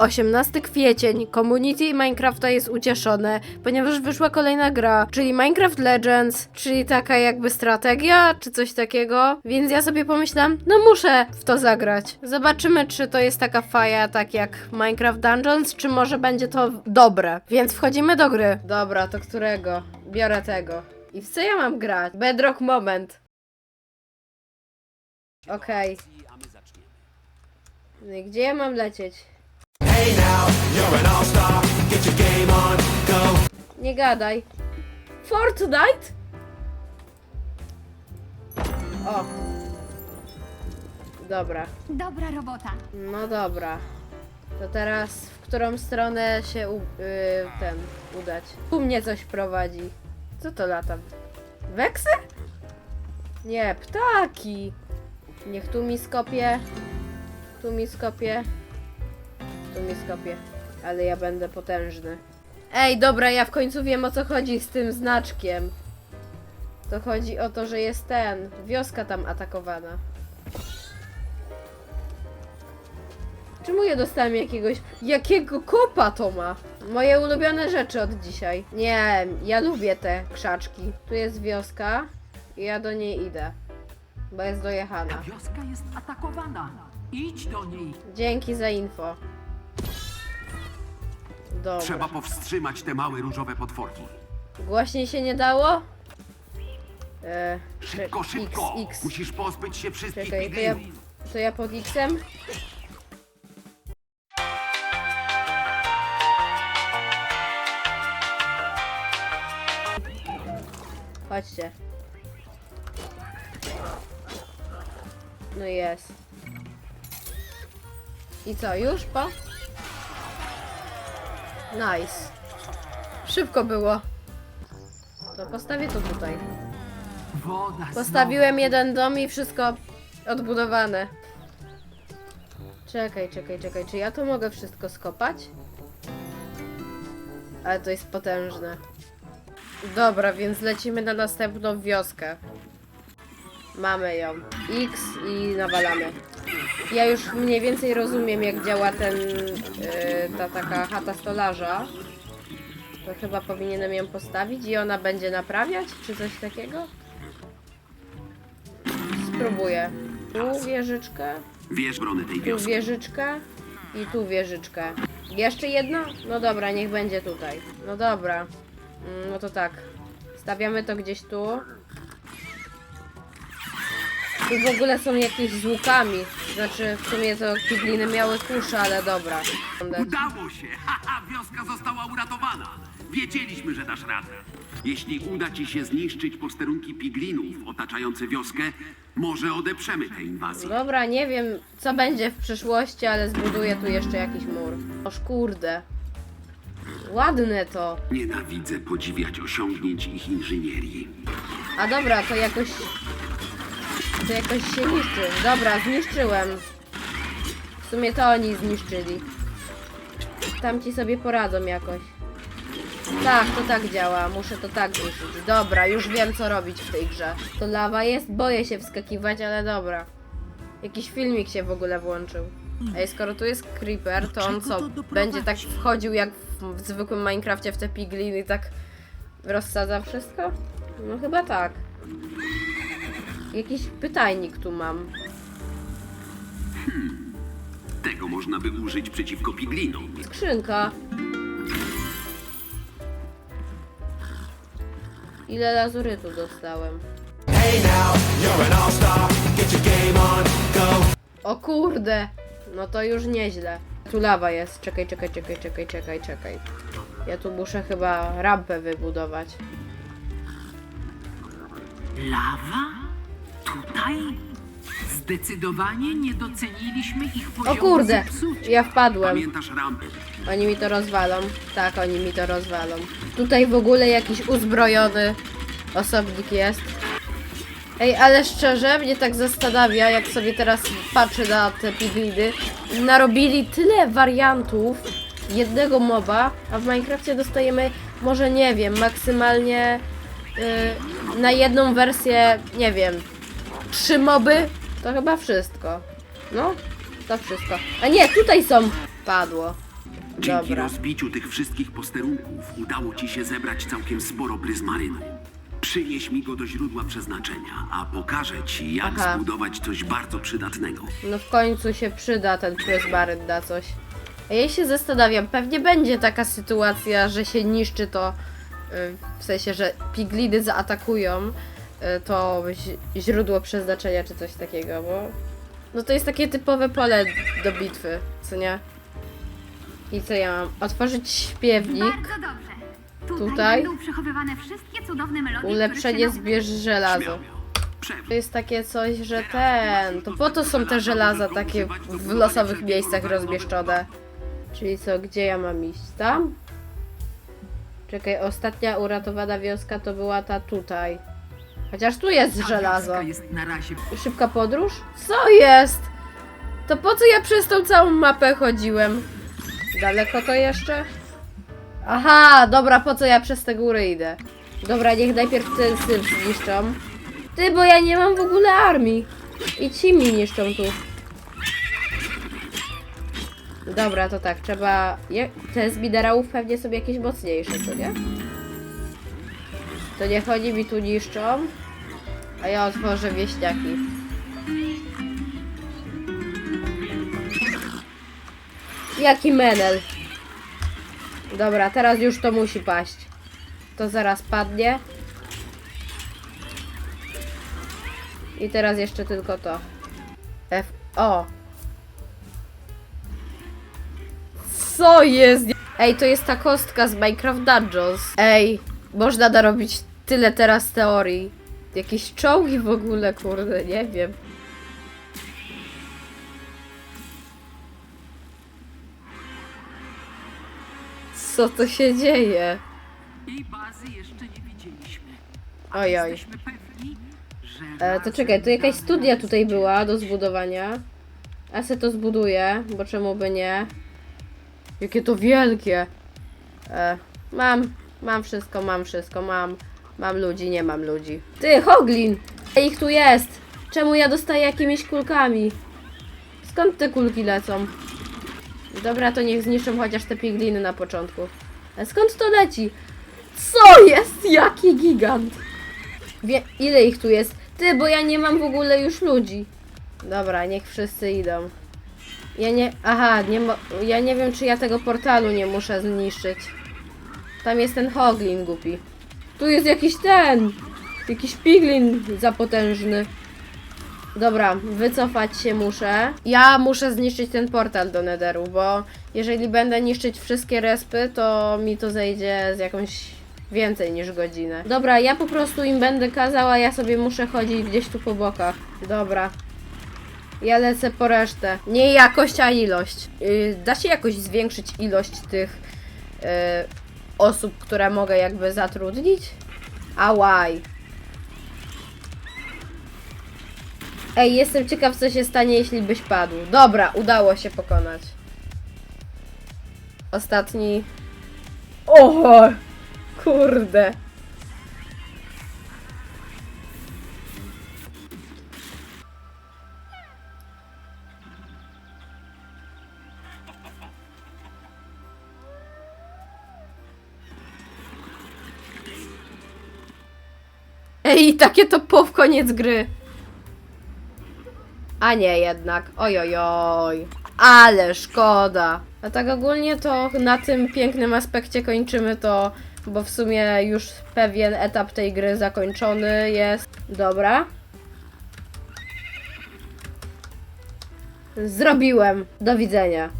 18 kwiecień. Community Minecrafta jest ucieszone, ponieważ wyszła kolejna gra, czyli Minecraft Legends, czyli taka jakby strategia, czy coś takiego. Więc ja sobie pomyślałam, no muszę w to zagrać. Zobaczymy, czy to jest taka faja, tak jak Minecraft Dungeons, czy może będzie to dobre. Więc wchodzimy do gry. Dobra, to którego? Biorę tego. I w co ja mam grać? Bedrock Moment. Okej. No i gdzie ja mam lecieć? Nie gadaj. Fortnite? O. Dobra. Dobra robota. No dobra. To teraz w którą stronę się u, y, ten udać? Tu mnie coś prowadzi. Co to latam? Weksy? Nie, ptaki. Niech tu mi skopie. Tu mi skopie. Tu mi skopie. Ale ja będę potężny. Ej, dobra, ja w końcu wiem o co chodzi z tym znaczkiem. To chodzi o to, że jest ten. Wioska tam atakowana. Czemu ja dostałem jakiegoś. Jakiego kopa to ma? Moje ulubione rzeczy od dzisiaj. Nie, ja lubię te krzaczki. Tu jest wioska i ja do niej idę. Bo jest dojechana. Wioska jest atakowana. Idź do niej. Dzięki za info. Dobra. Trzeba powstrzymać te małe różowe potworki. Głośniej się nie dało? E, Szybko, szybko! X. Musisz pozbyć się wszystkich Czekaj, to ja, piglinów. to ja pod X-em? Chodźcie. No jest. I co, już po? Nice. Szybko było. To postawię to tutaj. Woda Postawiłem jeden dom i wszystko odbudowane. Czekaj, czekaj, czekaj. Czy ja to mogę wszystko skopać? Ale to jest potężne. Dobra, więc lecimy na następną wioskę. Mamy ją. X i nawalamy. Ja już mniej więcej rozumiem, jak działa ten, yy, ta taka chata stolarza. To chyba powinienem ją postawić i ona będzie naprawiać, czy coś takiego? Spróbuję. Tu wieżyczkę, Wiesz bronę tej tu wioski. wieżyczkę i tu wieżyczkę. Jeszcze jedno? No dobra, niech będzie tutaj. No dobra. Mm, No to tak. Stawiamy to gdzieś tu. Tu w ogóle są jakieś z łukami. Znaczy, w sumie to pigliny miały kusze, ale dobra. Udało się! Haha, wioska została uratowana! Wiedzieliśmy, że dasz radę. Jeśli uda ci się zniszczyć posterunki piglinów otaczające wioskę, może odeprzemy tę inwazję. Dobra, nie wiem co będzie w przyszłości, ale zbuduję tu jeszcze jakiś mur. Oż kurde. Ładne to. Nienawidzę podziwiać osiągnięć ich inżynierii. A dobra, to jakoś... To jakoś się niszczy. Dobra, zniszczyłem. W sumie to oni zniszczyli. Tamci sobie poradzą jakoś. Tak, to tak działa. Muszę to tak zniszczyć. Dobra, już wiem co robić w tej grze. To lawa jest? Boję się wskakiwać, ale dobra. Jakiś filmik się w ogóle włączył. Ej, skoro tu jest creeper, to on co? Będzie tak wchodził jak w, w zwykłym Minecrafcie w te pigliny i tak rozsadza wszystko? No chyba tak. Jakiś pytajnik tu mam. Tego można by użyć przeciwko piglinom. Skrzynka. Ile lazurytu dostałem? Hey now, you're an all-star. Get your game on, go. O kurde! No to już nieźle. Tu lawa jest. Czekaj, czekaj, czekaj, czekaj, czekaj, czekaj. Ja tu muszę chyba rampę wybudować. Lawa? Tutaj? Zdecydowanie nie doceniliśmy ich O poziomu kurde! zepsucia. Ja wpadłem. Pamiętasz rampę? Oni mi to rozwalą. Tak, oni mi to rozwalą. Tutaj w ogóle jakiś uzbrojony osobnik jest. Ej, ale szczerze mnie tak zastanawia, jak sobie teraz patrzę na te pigliny. Narobili tyle wariantów jednego moba, a w Minecrafcie dostajemy może nie wiem, maksymalnie y, na jedną wersję, nie wiem, trzy moby. To chyba wszystko. No, to wszystko. A nie, tutaj są. Padło. Dzięki Dobra. rozbiciu tych wszystkich posterunków udało ci się zebrać całkiem sporo pryzmarynu. Przynieś mi go do źródła przeznaczenia, a pokażę ci, jak Aha. zbudować coś bardzo przydatnego. No w końcu się przyda ten pryzmaryt na coś. A ja się zastanawiam, pewnie będzie taka sytuacja, że się niszczy to, y, w sensie, że pigliny zaatakują to ź- źródło przeznaczenia czy coś takiego, bo no to jest takie typowe pole do bitwy, co nie? I co ja mam? Otworzyć śpiewnik, Bardzo dobrze. Tutaj, Tutaj? będą przechowywane wszystkie cudowne melodie, ulepszenie się zbierz żelazo. To jest takie coś, że ten. To po to są te żelaza takie w losowych miejscach rozmieszczone. Czyli co, gdzie ja mam iść? Tam? Czekaj, ostatnia uratowana wioska to była ta tutaj. Chociaż tu jest żelazo. jest na razie Szybka podróż? Co jest? To po co ja przez tą całą mapę chodziłem? Daleko to jeszcze? Aha, dobra, po co ja przez te góry idę? Dobra, niech najpierw ten syf zniszczą. Ty, bo ja nie mam w ogóle armii. I ci mi niszczą tu. Dobra, to tak, trzeba... je- Te z minerałów pewnie są jakieś mocniejsze, co nie? To niech oni mi tu niszczą. A ja otworzę wieśniaki. Jaki menel. Dobra, teraz już to musi paść. To zaraz padnie. I teraz jeszcze tylko to. F. O! Co jest? Ej, to jest ta kostka z Minecraft Dungeons. Ej, można narobić tyle teraz teorii. Jakieś czołgi w ogóle, kurde, nie wiem. Co to się dzieje? i bazy jeszcze nie widzieliśmy. Oj, oj. Jesteśmy pewni, że E, to razem czekaj, tu jakaś damy studia radę tutaj była do zbudowania. Ja se to zbuduję, bo czemu by nie? Jakie to wielkie! E, mam, mam wszystko, mam wszystko, mam. Mam ludzi, nie mam ludzi. Ty, Hoglin! Ich tu jest! Czemu ja dostaję jakimiś kulkami? Skąd te kulki lecą? Dobra, to niech zniszczą chociaż te pigliny na początku. A skąd to leci? Co jest? Jaki gigant! Wie, ile ich tu jest? Ty, bo ja nie mam w ogóle już ludzi. Dobra, niech wszyscy idą. Ja nie. Aha, nie ja nie wiem, czy ja tego portalu nie muszę zniszczyć. Tam jest ten Hoglin głupi. Tu jest jakiś ten. Jakiś piglin zapotężny. Dobra, wycofać się muszę. Ja muszę zniszczyć ten portal do Netheru, bo jeżeli będę niszczyć wszystkie respy, to mi to zejdzie z jakąś więcej niż godzinę. Dobra, ja po prostu im będę kazała, ja sobie muszę chodzić gdzieś tu po bokach. Dobra. Ja lecę po resztę. Nie jakość, a ilość. Yy, da się jakoś zwiększyć ilość tych yy, osób, które mogę jakby zatrudnić? A why? Ej, jestem ciekaw, co się stanie, jeśli byś padł. Dobra, udało się pokonać. Ostatni. Oho! Kurde. Ej, takie to po w koniec gry. A nie jednak. Ojojoj. Ale szkoda. A tak ogólnie to na tym pięknym aspekcie kończymy to, bo w sumie już pewien etap tej gry zakończony jest. Dobra. Zrobiłem. Do widzenia.